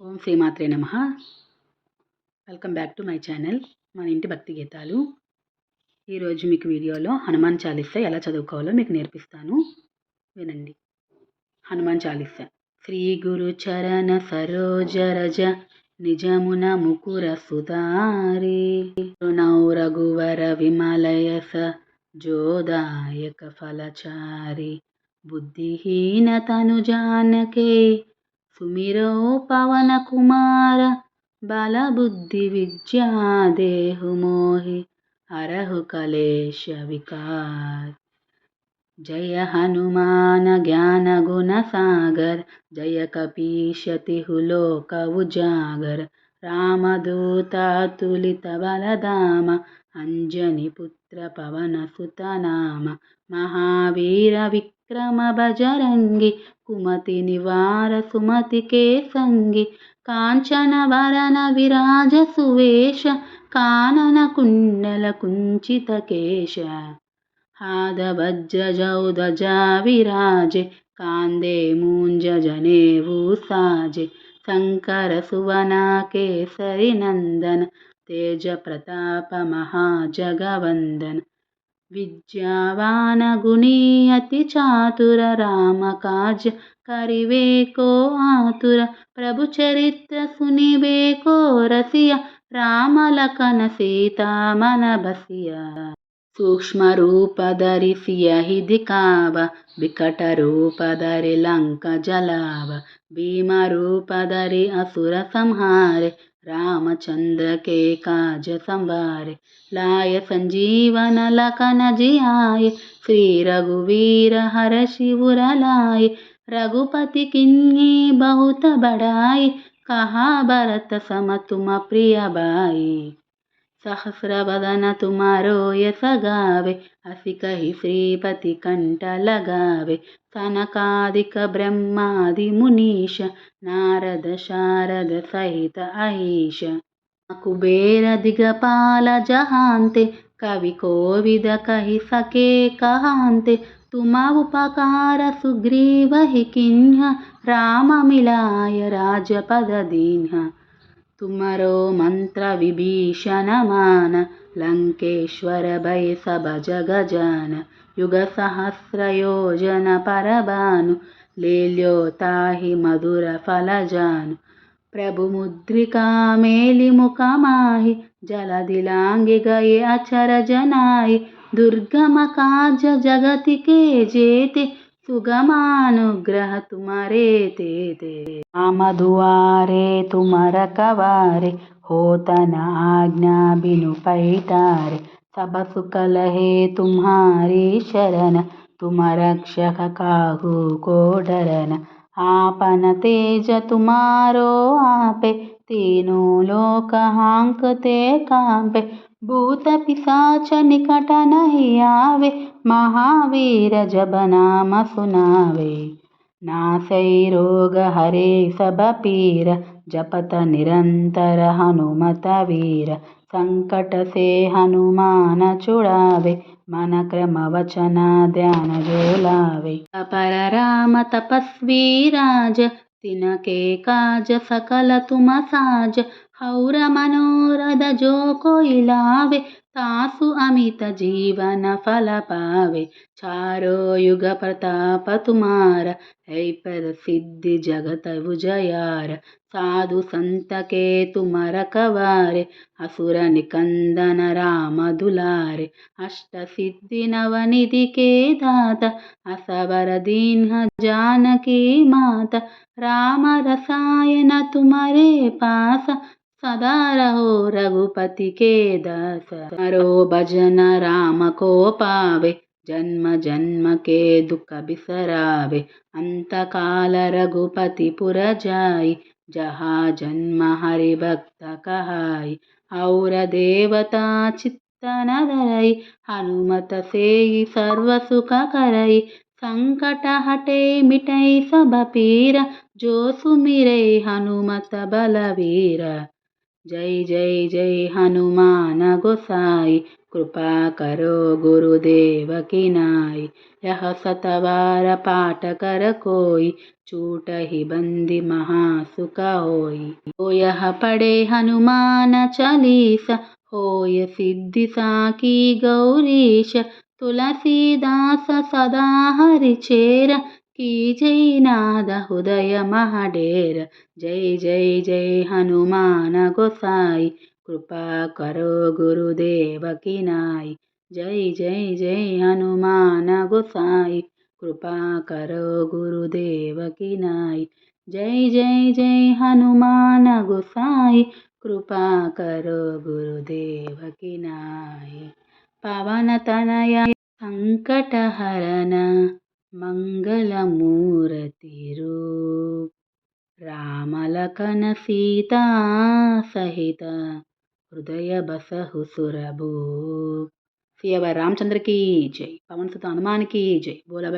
ఓం శ్రీమాత్రే నమ. Welcome back to my channel మన ఇంటి భక్తి గీతాలు. ఈరోజు మీకు వీడియోలో హనుమాన్ చాలీసా ఎలా చదువుకోవాలో మీకు నేర్పిస్తాను. వినండి. హనుమాన్ చాలీసా. శ్రీ గురు చరణ సరోజ రజ నిజమున ముకుర సుధారి రఘువర విమలయస జోదాయక ఫలచారి. బుద్ధిహీన తను జానకే सुमिरौ पवनकुमार बलबुद्धिविद्या देहु मोहि हरहु कलेश विकार। जय हनुमान ज्ञानगुणसागर जय कपीशतिहु लोक उजागर। रामदूतातुलित बल धाम జయ కపీశతి లోక ఉజాగర్ రామదూత తులిత బలధామ అంజని పుత్ర పవన సుతనామ మహావీర విక్రమ బజరంగి కుమతి నివార సుమతి కేసంగి కాంచన వరన విరాజ సువేష కానన కుండల కుంచిత కేశ हाद वज्रजौदजा विराजे कान्दे मूञ्जनेवु साजे शङ्करसुवना केसरिनन्दन తేజప్రతాపమహాజగవందన. విద్యావానగుణీ అతి చాతుర రామకార్య కరివేకో ఆతుర. ప్రభు చరిత్ర సునివేకో రసియ. రామలకన సీతామన బసియ. సూక్ష్మరూపధరిసియహిది కావ. వికటరూపధరి లంక జలావ. భీమరూపధరి అసుర సంహారే. रामचंद्र के काज संवारे लाय संजीवन लखन जियाय श्री रघुवीर हर शिवर लाय रघुपति किन्ही बहुत बड़ाई कहा भरत सम तुम प्रिय बाई सहस्रवदन तुम्हारो यस गावे असि कहि श्रीपति कंठ लगावे सनकादिक ब्रह्मादि मुनीश नारद शारद सहित अहीश कुबेर दिगपाल जहांते कवि कोविद कहि सके कहांते तुम उपकार सुग्रीव हि किन्ह राम मिलाय राजपद दीन्ह तुमरो मंत्र विभीषण मान लंकेश्वर भय सब जग जान युग सहस्र योजन परबानु लील्यो ताहि मधुर फल जानु प्रभु मुद्रिका मेलि मुख माहि जल दिलांगे गए अचर जनाई दुर्गम काज जगति के जेते सुगमानुग्रह तुम्हारे ते ते राम दुआरे तुम रखवारे होतन आज्ञा बिनु पैटारे सब सुख लहे तुम्हारी शरण तुम रक्षक काहू को डरन आपन तेज तुम्हारो आपे तीनों लोक हांकते कांपे భూత పిశాచ నికట నహి ఆవే మహావీర జబ నామ సునావే. నాసై రోగ హరే సభ పీర జపత నిరంతర హనుమత వీర. సంకట సే హనుమాన చుడావే మన క్రమ వచన ధ్యాన జోలావే. అపర రామ తపస్వీ రాజ తినకే కాజ సకల తుమ సాజ. ಹೌರ ಮನೋರದ ಜೋಕೊಯಿಲಾವೆ ತಾಸು ಅಮಿತ ಜೀವನ ಫಲ ಪಾವೆ ಚಾರೋ ಯುಗ ಪ್ರತಾಪ ತುಮಾರ ಐಪದ ಸಿದ್ಧಿ ಜಗತ ವಿಜಯಾರ ಸಾಧು ಸಂತಕೆ ತುಮರ ಕವಾರೆ ಅಸುರ ನಿಕಂದನ ರಾಮ ದುಲಾರೆ ಅಷ್ಟ ಸಿದ್ಧಿ ನವನಿಧಿ ಕೇ ದಾತ ಅಸವರ ದೀನ್ಹ ಜಾನಕಿ ಮಾತ ರಾಮ ರಸಾಯನ ತುಮರೇ ಪಾಸ సదారహో రఘుపతికే దాస మరో భజన రామ కోపావే జన్మ జన్మకే దుఃఖ బిసరావే అంతకాల రఘుపతి పురజాయి జహా జన్మ హరిభక్త కహాయి. ఔర దేవతా చిత్తనదరై హనుమత సేయి సర్వసుఖకరై. సంకట హటే మిటై సబపీర జోసుమిరై హనుమత బలవీర. జై జై జై హనుమాన గోసాయి. కృపా కరో గురుదేవకి నాయ్. యహ సతవార పాట కర కోయి చూట హి బంది మహాసుక హోయి ఓ యహ పడే హనుమాన చలీస. హోయ సిద్ధి సాకి గౌరీశ. తులసీదాస సదా హరిచేర కీ జైనాథ హృదయ మహడేర. జై జై జై హనుమాన గోసాయి. కృపా కరో గురుదేవకి నాయ్. జై జై జై హనుమాన గోసాయి. కృపా కరో గురుదేవకి నాయ్. జై జై జై హనుమాన గోసాయి. కృపా కరో గురుదేవకి నాయ్. పవనతనయ సంకటహరణ. మంగళమూరతి రూప్ రామలకన సీతా సహిత హృదయ బసహు సురభూ सियावर रामचंद्र की जय पवन सुत हनुमान की जय बोला